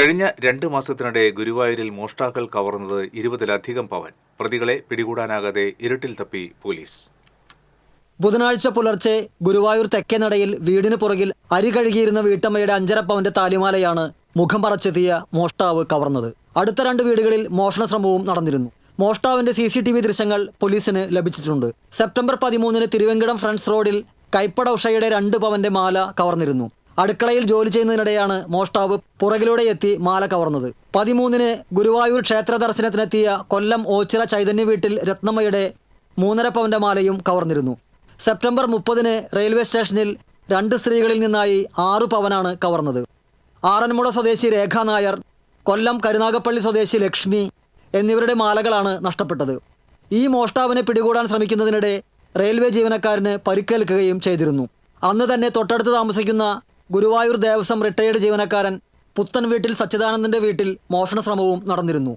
കഴിഞ്ഞ രണ്ട് മാസത്തിനിടെ ഗുരുവായൂരിൽ മോഷ്ടാക്കൾ കവർന്നത് ഇരുപതിലധികം പവൻ. പ്രതികളെ പിടികൂടാനാകാതെ ഇരുട്ടിൽ തപ്പി പോലീസ്. ബുധനാഴ്ച പുലർച്ചെ ഗുരുവായൂർ തെക്കേനടയിൽ വീടിന് പുറകിൽ അരി കഴുകിയിരുന്ന വീട്ടമ്മയുടെ അഞ്ചര പവന്റെ താലിമാലയാണ് മുഖം പറച്ചെത്തിയ മോഷ്ടാവ് കവർന്നത്. അടുത്ത രണ്ട് വീടുകളിൽ മോഷണ ശ്രമവും നടന്നിരുന്നു. മോഷ്ടാവിന്റെ സി സി ടി വി ദൃശ്യങ്ങൾ പോലീസിന് ലഭിച്ചിട്ടുണ്ട്. സെപ്റ്റംബർ പതിമൂന്നിന് തിരുവെങ്കിടം ഫ്രണ്ട്സ് റോഡിൽ കൈപ്പട ഉഷയുടെ രണ്ട് പവന്റെ മാല കവർന്നിരുന്നു. അടുക്കളയിൽ ജോലി ചെയ്യുന്നതിനിടെയാണ് മോഷ്ടാവ് പുറകിലൂടെ എത്തി മാല കവർന്നത്. പതിമൂന്നിന് ഗുരുവായൂർ ക്ഷേത്ര ദർശനത്തിനെത്തിയ കൊല്ലം ഓച്ചിറ ചൈതന്യ വീട്ടിൽ രത്നമ്മയുടെ മൂന്നര പവന്റെ മാലയും കവർന്നിരുന്നു. സെപ്റ്റംബർ മുപ്പതിന് റെയിൽവേ സ്റ്റേഷനിൽ രണ്ട് സ്ത്രീകളിൽ നിന്നായി ആറു പവനാണ് കവർന്നത്. ആറന്മുള സ്വദേശി രേഖ നായർ കൊല്ലം കരുനാഗപ്പള്ളി സ്വദേശി ലക്ഷ്മി എന്നിവരുടെ മാലകളാണ് നഷ്ടപ്പെട്ടത്. ഈ മോഷ്ടാവിനെ പിടികൂടാൻ ശ്രമിക്കുന്നതിനിടെ റെയിൽവേ ജീവനക്കാരന് പരിക്കേൽക്കുകയും ചെയ്തിരുന്നു. അന്ന് തന്നെ തൊട്ടടുത്ത് താമസിക്കുന്ന ഗുരുവായൂർ ദേവസ്വം റിട്ടയേർഡ് ജീവനക്കാരൻ പുത്തൻ വീട്ടിൽ സച്ചിദാനന്ദന്റെ വീട്ടിൽ മോഷണ ശ്രമവും നടന്നിരുന്നു.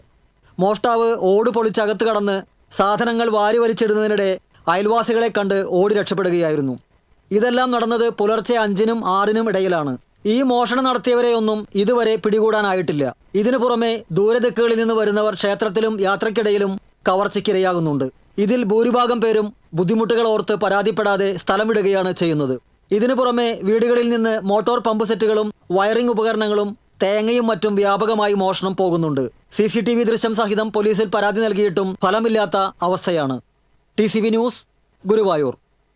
മോഷ്ടാവ് ഓട് പൊളിച്ചകത്ത് കടന്ന് സാധനങ്ങൾ വാരി വലിച്ചിടുന്നതിനിടെ അയൽവാസികളെ കണ്ട് ഓടി രക്ഷപ്പെടുകയായിരുന്നു. ഇതെല്ലാം നടന്നത് പുലർച്ചെ അഞ്ചിനും ആറിനും ഇടയിലാണ്. ഈ മോഷണം നടത്തിയവരെയൊന്നും ഇതുവരെ പിടികൂടാനായിട്ടില്ല. ഇതിനു പുറമെ ദൂരദിക്കുകളിൽ നിന്ന് വരുന്നവർ ക്ഷേത്രത്തിലും യാത്രക്കിടയിലും കവർച്ചയ്ക്കിരയാകുന്നുണ്ട്. ഇതിൽ ഭൂരിഭാഗം പേരും ബുദ്ധിമുട്ടുകൾ ഓർത്ത് പരാതിപ്പെടാതെ സ്ഥലം വിടുകയാണ് ചെയ്യുന്നത്. ഇതിനു പുറമെ വീടുകളിൽ നിന്ന് മോട്ടോർ പമ്പ് സെറ്റുകളും വയറിംഗ് ഉപകരണങ്ങളും തേങ്ങയും മറ്റും വ്യാപകമായി മോഷണം പോകുന്നുണ്ട്. സി സി ടി വി ദൃശ്യം സഹിതം പോലീസിൽ പരാതി നൽകിയിട്ടും ഫലമില്ലാത്ത അവസ്ഥയാണ്. T C V news Guruvayur.